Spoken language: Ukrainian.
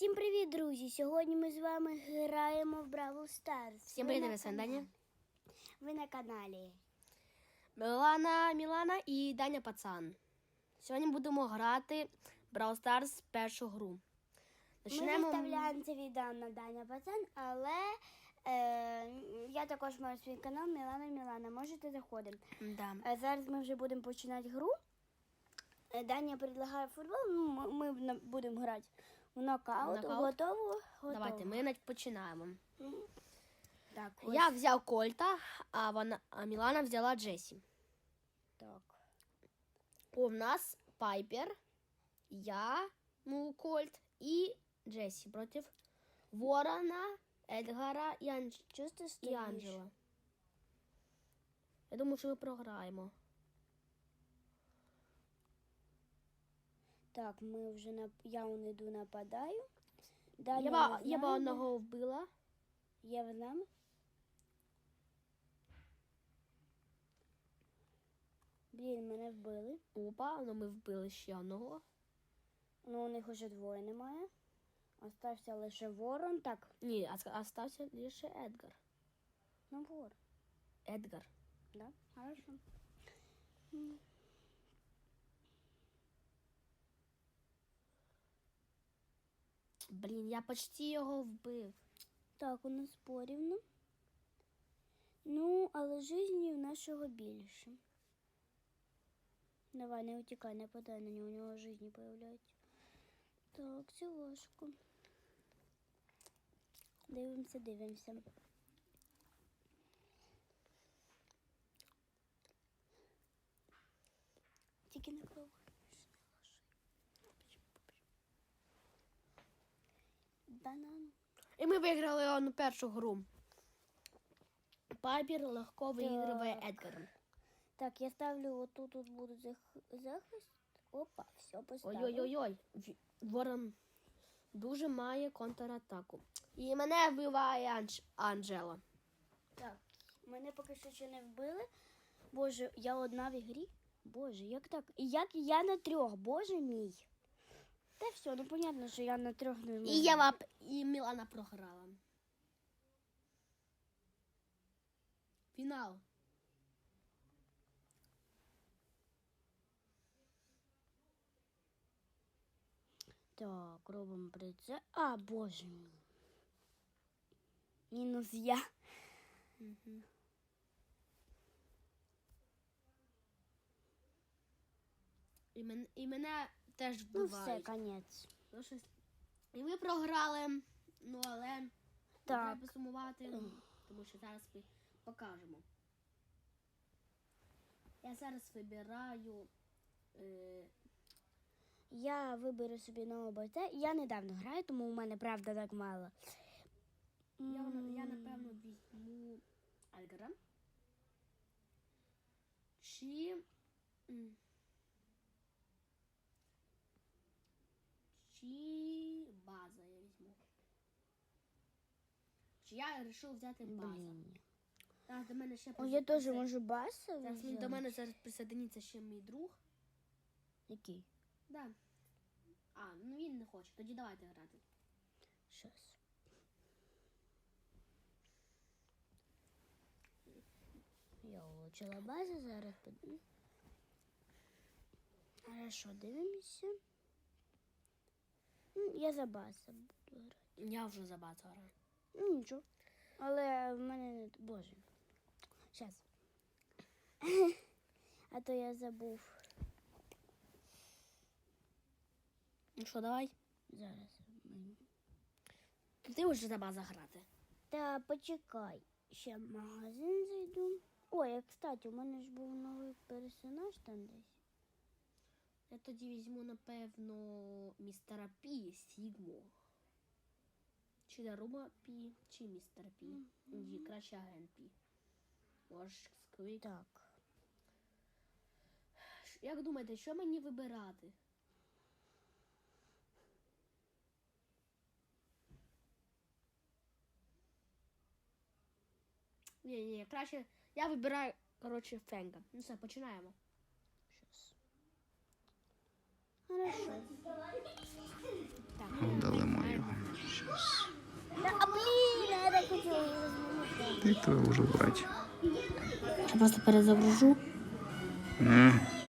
Всім привіт, друзі! Сьогодні ми з вами граємо в Бравл Старс. Всім привіт, на я Санданя. каналі. Ви на каналі. Мілана, Мілана і Даня Пацан. Сьогодні будемо грати Brawl Stars першу гру. Ми виставляємо це відео на Даня Пацан, але е, я також маю свій канал Мілана Мілана. Можете заходити. Да. Е, зараз ми вже будемо починати гру. Е, Даня предлагає футбол, ну, ми, ми будемо грати в нокаут. Нокаут? Готово? Готово. Давайте, ми навіть починаємо. Так, ось Я взяв Кольта, а, вона, а Мілана взяла Джесі. так. В нас Пайпер, я, ну, Кольт і Джесі проти Ворона, Едгара і, Анж... І? Анджела. Я думаю, що ми програємо. Так, ми вже на я он іду нападаю. Далі Я, ба, я ба одного вбила. Є в нами. Блін, мене вбили. Опа, ну ми вбили ще одного. Ну, у них уже двоє немає. Остався лише ворон. Так, Ні, остався лише Едгар. ну вор. Едгар. Да? Хорошо. Блін, я почти його вбив. Так, у нас порівну. Ну, але жизні в нашого більше. Давай, не утікай, не подай на нього, у нього жизні появляються. Так, це важко. Дивимося, дивимося. Тільки не кровь. Банан. І ми виграли одну першу гру. Пайпер легко виграє Едгаром. Так, я ставлю отут тут буде захист. Опа, все поставив. Ой-ой-ой. Ворон дуже має контратаку. І мене вбиває Анж... Анджела. Так, мене поки що ще не вбили. Боже, я одна в ігрі. Боже, як так? І як я на трьох, боже мій. Та все, ну понятно, що я на трьох не можу. І я вап... і Мілана програла. Фінал. Так, робимо прицел. А, боже мій. Мінус я. І, мен... і мене теж Ну все, вбивають. конець. Ну, щось- І ми програли, ну але Так. треба сумувати, ну, тому що зараз ми покажемо. Я зараз вибираю. Е, Я виберу собі нового бойця. Я недавно граю, тому у мене правда так мало. я, я напевно візьму Альгара. Чи база я візьму. Чи я вирішив взяти база. Так, до мене ще О, я теж присо- можу баса Зараз взяти. до мене зараз присоединиться ще мій друг. Який? Да. А, ну він не хоче. Тоді давайте грати. Щас. Я улучшила базу, зараз. Хорошо, дивимося. Ну, Я за баса буду грати. Я вже за базу граю. Ну, нічого. Але в мене не. Боже. Щас. А то я забув. Ну що, давай? Зараз. Ти вже за базу грати. Та почекай, ще в магазин зайду. Ой, кстати, у мене ж був новий персонаж там десь. Я тоді візьму, напевно, містера Пі, Сігму. Чи Дарума Пі, чи містер Пі. Ні, краще агент Пі. Може, сквик. Так. Як думаєте, що мені вибирати? Ні, ні, краще. Я вибираю, коротше, Френка. Ну все, починаємо. Щас. Хорошо. Дали й то брать. Я просто перезагружу. М.